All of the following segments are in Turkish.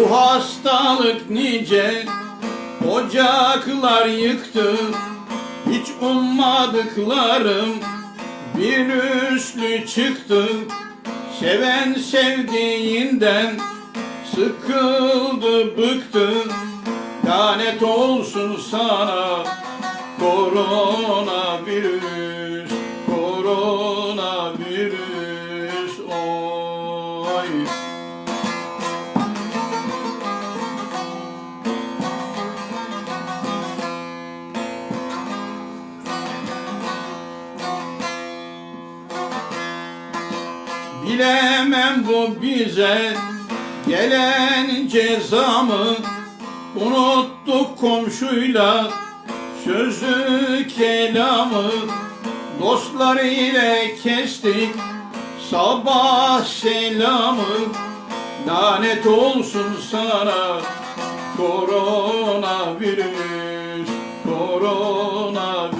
Bu hastalık nice? Ocaklar yıktı. Hiç ummadıklarım bir üslü çıktı. Seven sevdiğinden sıkıldı bıktı. Lanet olsun sana koronavirüs Koronavirüs Bilemem bu bize gelen ceza mı Unuttuk komşuyla sözü kelamı. Dostlar ile kestik sabah selamı. Lanet olsun sana koronavirüs Koronavirüs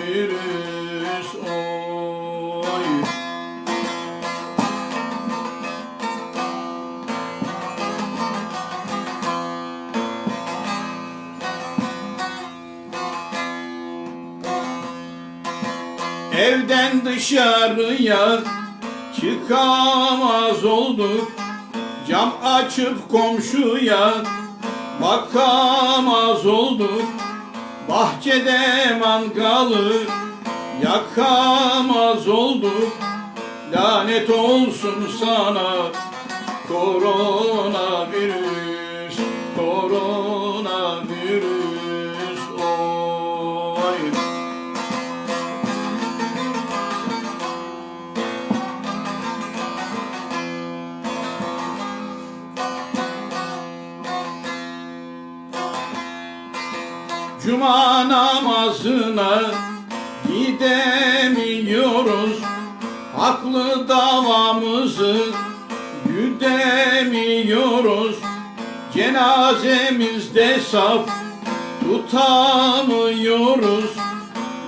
Evden dışarıya çıkamaz olduk. Cam açıp komşuya bakamaz olduk. Bahçede mangalı yakamaz olduk. Lanet olsun sana koronavirüs namazına gidemiyoruz. Haklı davamızı güdemiyoruz. Cenazemizde saf tutamıyoruz.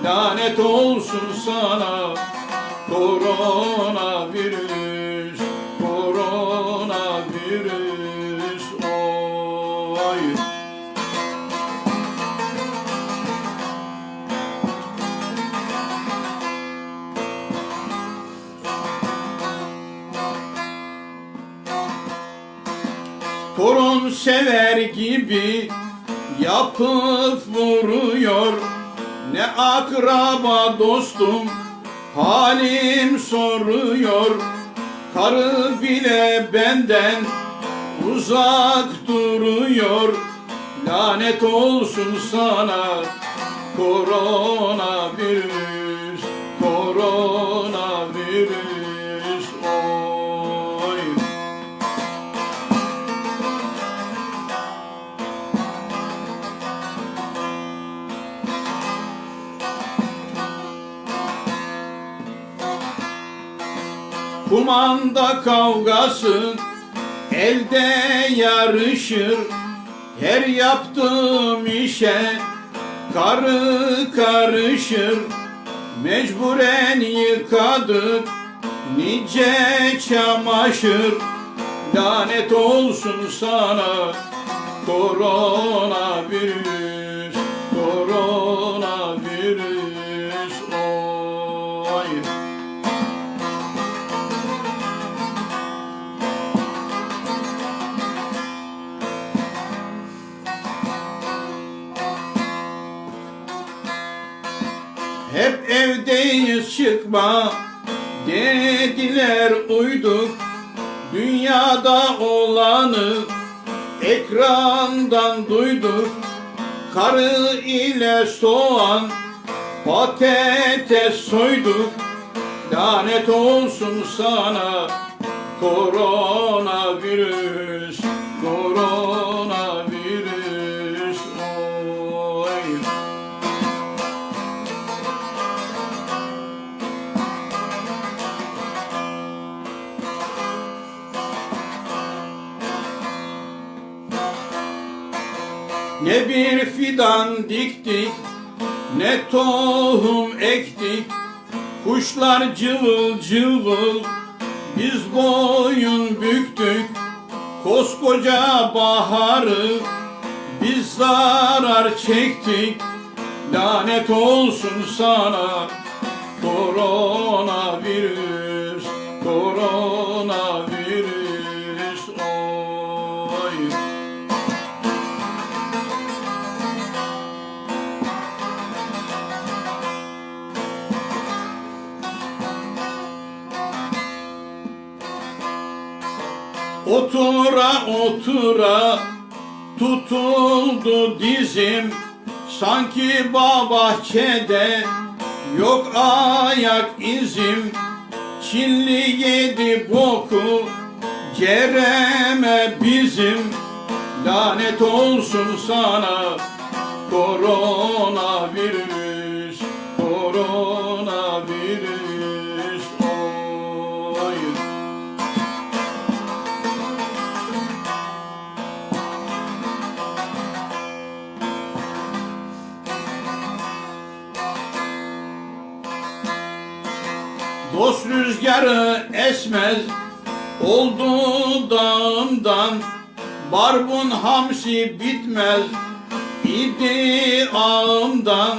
Lanet olsun sana koronavirüs Torun sever gibi yapıp vuruyor. Ne akraba dostum halim soruyor. Karı bile benden uzak duruyor. Lanet olsun sana koronavirüs Kumanda kavgası elde yarışır. Her yaptığım işe karı karışır. Mecburen yıkadık nice çamaşır. Lanet olsun sana koronavirüs çıkma. Dediler uyduk Dünyada olanı ekrandan duyduk. Karı ile soğan patates soyduk. Lanet olsun sana koronavirüs Koronavirüs Bir fidan diktik, ne tohum ektik. Kuşlar cıvıl cıvıl, biz boyun büktük. Koskoca baharı biz zarar çektik Lanet olsun sana koronavirüs Otura otura tutuldu dizim. Sanki bahçede yok ayak izim. Çilli yedi boku cereme bizim. Lanet olsun sana koronavirüs Dost rüzgarı esmez oldu dağımdan Barbun hamsi bitmez idi ağımdan.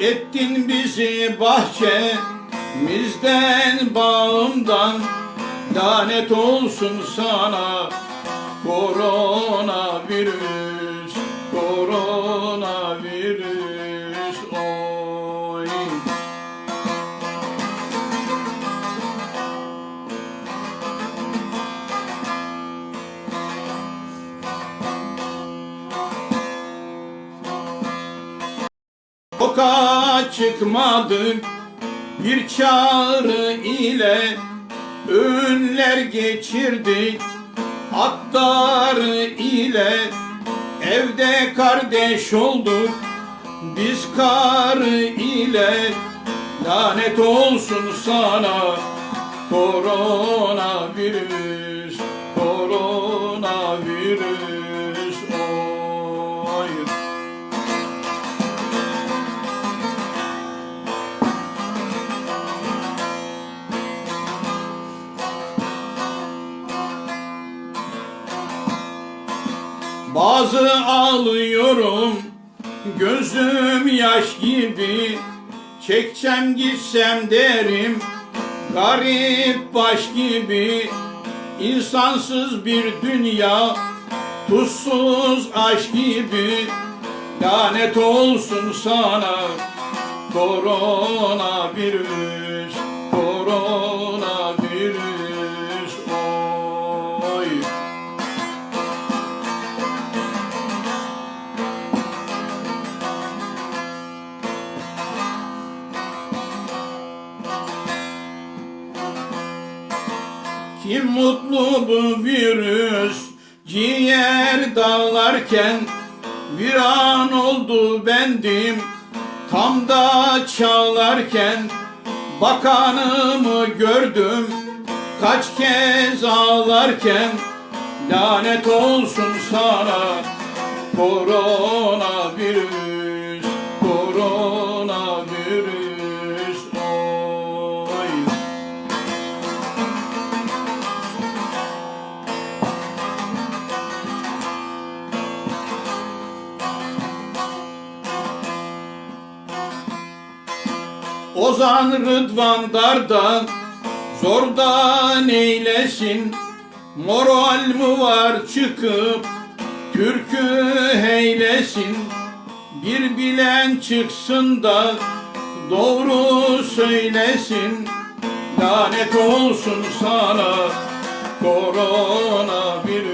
Ettin bizi bahçemizden bağımdan. Lanet olsun sana koronavirüs Koronavirüs Sokağa çıkmadık bir çağrı ile Öğünler geçirdik atlar ile Evde kardeş olduk. Biz kar ile Lanet olsun sana. Koronavirüs Koronavirüs Bazı ağlıyorum gözüm yaş gibi. Çeksem gitsem derim garip baş gibi. İnsansız bir dünya tuzsuz aşk gibi. Lanet olsun sana Koronavirüs Kim mutlu bu virüs ciğer dağlarken Bir an oldu bendim tam da çağlarken. Bakanımı gördüm kaç kez ağlarken. Lanet olsun sana koronavirüs Ozan Rıdvan Dardan zordan eylesin. Moral mı var çıkıp türkü heylesin. Bir bilen çıksın da doğru söylesin. Lanet olsun sana koronavirüs